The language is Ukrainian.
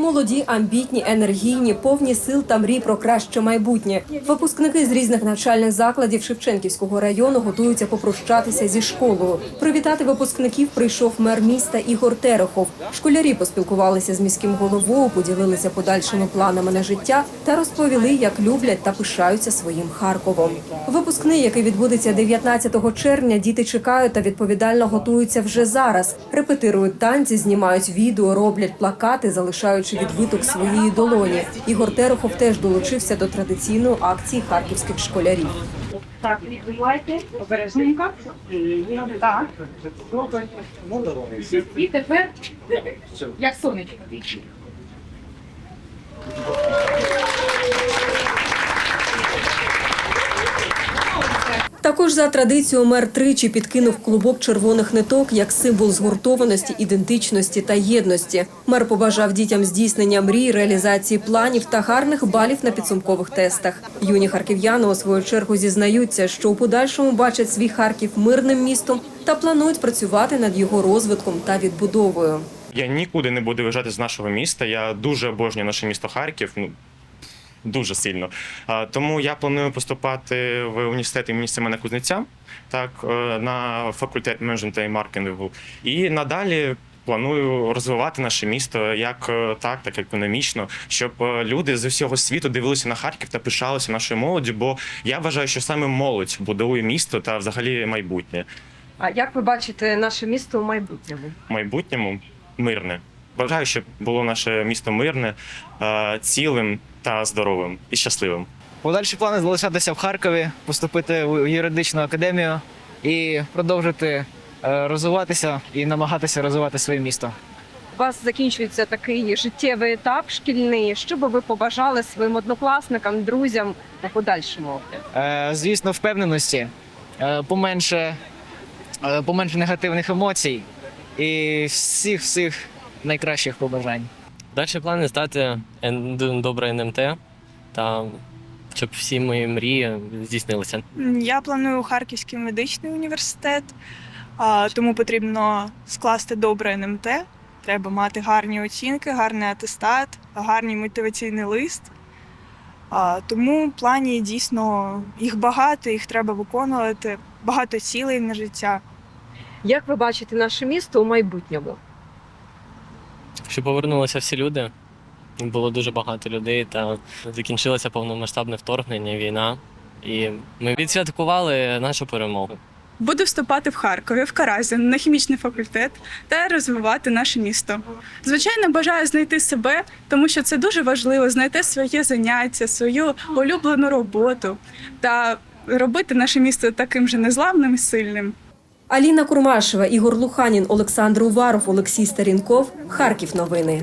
Молоді, амбітні, енергійні, повні сил та мрій про краще майбутнє. Випускники з різних навчальних закладів Шевченківського району готуються попрощатися зі школою. Привітати випускників прийшов мер міста Ігор Терехов. Школярі поспілкувалися з міським головою, поділилися подальшими планами на життя та розповіли, як люблять та пишаються своїм Харковом. Випускний, який відбудеться 19 червня, діти чекають та відповідально готуються вже зараз. Репетирують танці, знімають відео, роблять плакати, залишаючи відбиток своєї долоні. Ігор Терехов теж долучився до традиційної акції харківських школярів. Так, відбивайте обережненько. Так. І тепер як сонечко. Також за традицією мер тричі підкинув клубок червоних ниток як символ згуртованості, ідентичності та єдності. Мер побажав дітям здійснення мрій, реалізації планів та гарних балів на підсумкових тестах. Юні харків'яни у свою чергу зізнаються, що у подальшому бачать свій Харків мирним містом та планують працювати над його розвитком та відбудовою. Я нікуди не буду виїжджати з нашого міста. Я дуже обожнюю наше місто Харків. Дуже сильно. Тому я планую поступати в університет імені Семена Кузнеця, так е, на факультет менеджменту і маркетингу. І надалі. Планую розвивати наше місто як е, так, так економічно, щоб е, люди з усього світу дивилися на Харків та пишалися нашою молоддю. Бо я вважаю, що саме молодь будує місто та взагалі майбутнє. А як ви бачите наше місто у майбутньому? Майбутньому мирне. Бажаю, щоб було наше місто мирне, е, цілим та здоровим і щасливим. Подальші плани залишатися в Харкові, поступити в юридичну академію і продовжити е, розвиватися і намагатися розвивати своє місто. У вас закінчується такий життєвий етап шкільний. Що би ви побажали своїм однокласникам, друзям у подальшому? Е, Звісно, впевненості, поменше, поменше негативних емоцій і всіх всіх найкращих побажань. Далі плани стати добре НМТ та щоб всі мої мрії здійснилися. Я планую Харківський медичний університет, тому потрібно скласти добре НМТ. Треба мати гарні оцінки, гарний атестат, гарний мотиваційний лист. Тому в плані дійсно їх багато, їх треба виконувати, багато цілей на життя. Як ви бачите наше місто у майбутньому? Щоб повернулися всі люди. Було дуже багато людей, та закінчилося повномасштабне вторгнення, війна. І ми відсвяткували нашу перемогу. Буду вступати в Харкові, в Каразін, на хімічний факультет та розвивати наше місто. Звичайно, бажаю знайти себе, тому що це дуже важливо знайти своє заняття, свою улюблену роботу та робити наше місто таким же незламним і сильним. Аліна Курмашева, Ігор Луханін, Олександр Уваров, Олексій Старінков. Харків новини.